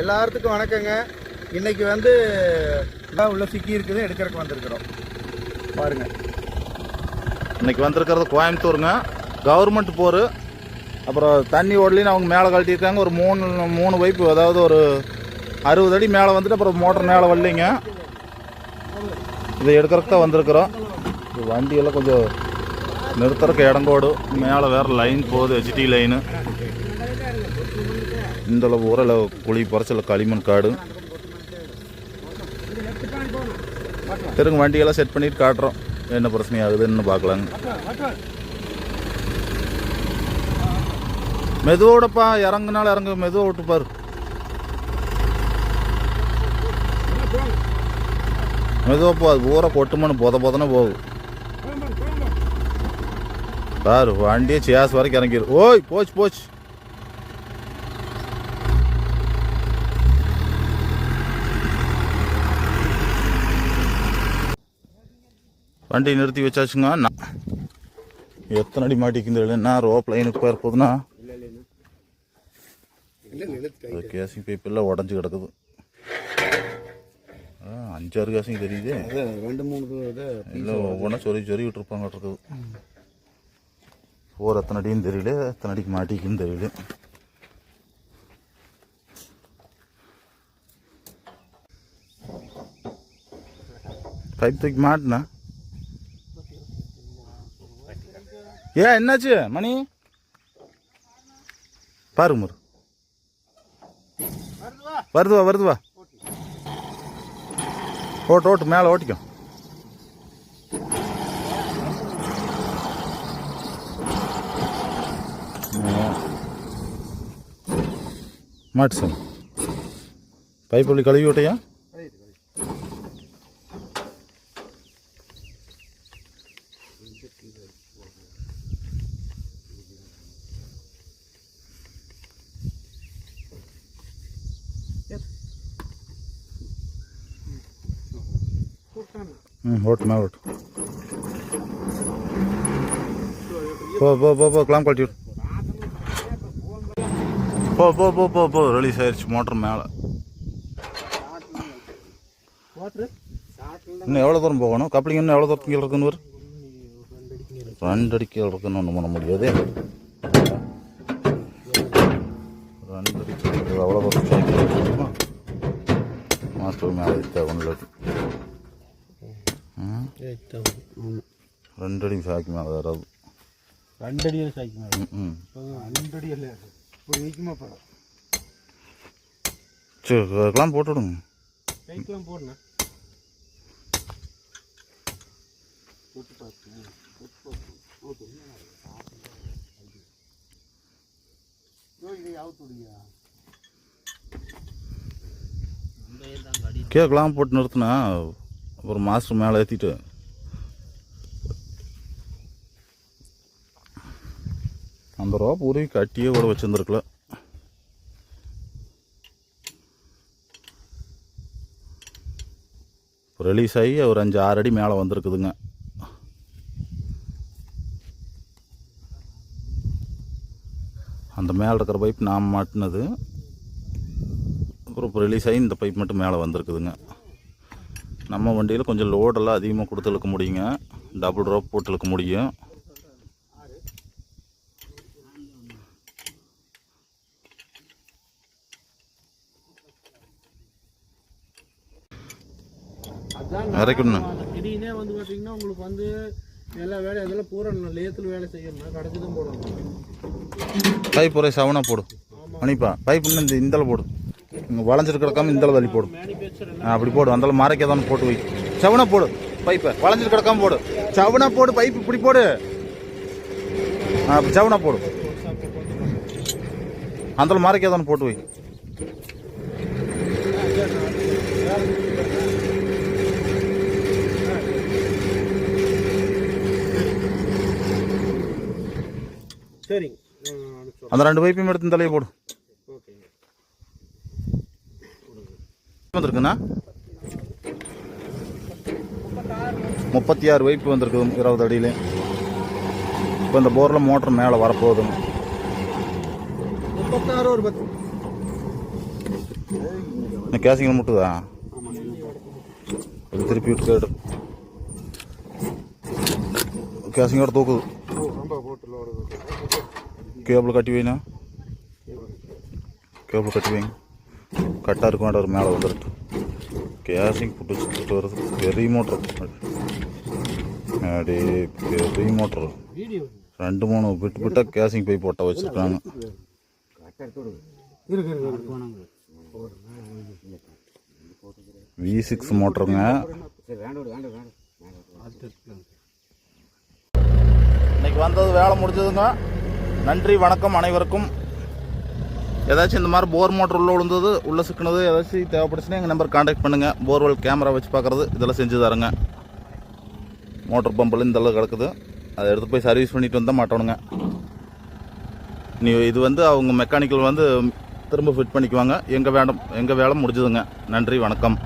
எல்லாத்துக்கும் வணக்கங்க. இன்னைக்கு வந்து இதான் உள்ள சிக்கி இருக்குது எடுக்கிறதுக்கு வந்திருக்கிறோம். பாருங்க. இன்னைக்கு வந்திருக்கிறது கோயம்புத்தூருங்க. கவர்மெண்ட் போர். அப்புறம் தண்ணி ஓடலின்னு அவங்க மேலே கழட்டியிருக்காங்க. ஒரு மூணு மூணு வைப்பு அதாவது ஒரு அறுபது அடி மேலே வந்துட்டு அப்புறம் மோட்டர் மேலே வரலைங்க. இதை எடுக்கிறதுக்கு தான் வந்திருக்கிறோம். வண்டியெல்லாம் கொஞ்சம் நிறுத்துறதுக்கு இடங்கோடு மேலே வேறு லைன் போகுது ஹெச்டி லைனு இந்த ஊரில் குழி பறச்சல களிமண் காடு. திருங்க வண்டியெல்லாம் செட் பண்ணிட்டு காட்டுறோம். என்ன பிரச்சனை ஆகுதுன்னு பார்க்கலாங்க. மெதுவோடப்பா இறங்குனாலும் இறங்கு மெதுவாக விட்டு பாரு. மெதுவாக போ அது ஊரை கொட்டுமனு பொத போதனா போகும் பாரு வண்டியே சேஸ் வரைக்கும் இறங்கிரு. ஓய் போச்சு போச்சு. வண்டி நிறுத்தி வச்சாச்சுங்க. எத்தனை அடி மாட்டிக்குது இல்லைன்னா ரோப் லைனுக்கு போயிரு போதுன்னா கேசிங் பைப் எல்லாம் உடஞ்சி கிடக்குது. ஆ, அஞ்சாறு கேசிங் தெரியுது. ரெண்டு மூணு இல்லை ஒவ்வொன்றா சொறி சொறி விட்டுருப்பாங்க இருக்குது. போர் எத்தனை அடின்னு தெரியல. எத்தனை அடிக்கு மாட்டிக்குன்னு தெரியல. பைப் தூக்கி மாட்டினா? ஏன் என்னாச்சு மணி? பாரு முரு. வருதுவா வருதுவா ஓட்டு ஓட்டு மேலே ஓட்டிக்கோ மாட்டு சார் பைப்பள்ளி கழுவி விட்டையா? ம் ஓட்டு மேலே ஓட்டு. போ போ போ போ கிளாம் கழட்டி போ போ போ போ போ ரிலீஸ் ஆயிடுச்சு மோட்டர் மேலே. இன்னும் எவ்வளோ தூரம் போகணும்? கப்ளிங் இன்னும் எவ்வளோ தூரம் கீழே இருக்குன்னு வரு ரெண்டு அடி கீழே இருக்குன்னு ஒன்றும் பண்ண முடியாது. ரெண்டு அடி அவ்வளோ தூரம் மாஸ்டர் மேலே தேவை ரெண்டு அடி சாய்க்கு மேலே வராது ரெண்டு அடி சாய்க்குமா ம் ம். ரெண்டு அடி இல்லை. இப்போ நிற்குமா இப்போ சரி கிளாம் போட்டு விடுங்க? கைக்கெல்லாம் போடணும் கேட்கலாம் போட்டு நிறுத்தினா அப்புறம் மாஸ்டர் மேலே ஏற்றிட்டு அந்த ரோப் உருவி கட்டியே கூட வச்சுருந்துருக்கல. ரிலீஸ் ஆகி ஒரு அஞ்சு ஆறு அடி மேலே வந்திருக்குதுங்க. அந்த மேலே இருக்கிற பைப் நாம் மாட்டினது. அப்புறம் இப்போ ரிலீஸ் ஆகி இந்த பைப் மட்டும் மேலே வந்திருக்குதுங்க. நம்ம வண்டியில் கொஞ்சம் லோடெல்லாம் அதிகமாக கொடுத்து இழுக்க முடியுங்க. டபுள் ரோப் போட்டு இழுக்க முடியும். இறக்கணும் திடீர்னே வந்து பார்த்தீங்கன்னா உங்களுக்கு வந்து எல்லா வேலையும் அதெல்லாம் பூரா லேத்தில் வேலை செய்யணும் கடைச்சி தான் போடணும். பைப் ஒரே சவனாக போடு. மணிப்பா பைப் இன்னும் இந்த இந்தல போடு. இங்கே வளைஞ்சிட்டு கிடக்காம இந்தல தள்ளி போடு. மேனுஃபேக்சர் ஆ, அப்படி போடு. அந்தளவு மறைக்கதான்னு போட்டு வை. சவனா போடு. பைப்பை. வளைஞ்சிட்டு கிடக்காம போடு. சவனா போடு பைப் இப்படி போடு. சவனா போடு. அந்தளவு மறைக்கதான்னு போட்டு வை. சரிங்க. அனுப்பிச்சு அந்த ரெண்டு பைப்பையும் எடுத்து தலையை போடு. வந்திருக்குண்ணா முப்பத்தி ஆறு பைப்பு வந்திருக்குது இருபது அடியில. இப்போ இந்த போரில் மோட்டர் மேலே வரப்போகுதுங்க முப்பத்தாறு ஒரு பத்து. இந்த கேசிங்கில் முட்டுதா? இது திருப்பி விட்டு கேடு. கேசிங்கோட தூக்குது. கேபிள் கட்டி வைனா? கேபிள் கட்டி வைங்க. கட்டாக இருக்க வேண்டாம் ஒரு மேலே வந்துடுட்டு கேசிங் புட்டு சுட்டு வருது பெரிய மோட்டர் அடி பெரிய மோட்டர் வீடியோ. ரெண்டு மூணு விட்டு விட்டால் கேசிங் போய் போட்ட வச்சுருக்காங்க. வி சிக்ஸ் மோட்டருங்க இன்னைக்கு வந்தது வேலை முடிஞ்சதுங்க. நன்றி வணக்கம் அனைவருக்கும். ஏதாச்சும் இந்த மாதிரி போர் மோட்டர் உள்ளே விழுந்தது உள்ளே சிக்கினது ஏதாச்சும் தேவைப்படுச்சுன்னா எங்கள் நம்பர் காண்டாக்ட் பண்ணுங்கள் போர்வெல் கேமரா வச்சு பார்க்குறது இதெல்லாம் செஞ்சு தரேங்க. மோட்டர் பம்பில் இந்த அளவு கிடக்குது. அதை எடுத்து போய் சர்வீஸ் பண்ணிட்டு வந்தால் மாட்டோனுங்க நீ இது வந்து அவங்க மெக்கானிக்கல் வந்து திரும்ப ஃபிட் பண்ணிக்குவாங்க. எங்கள் வேடம் எங்கள் வேலை முடிஞ்சதுங்க. நன்றி வணக்கம்.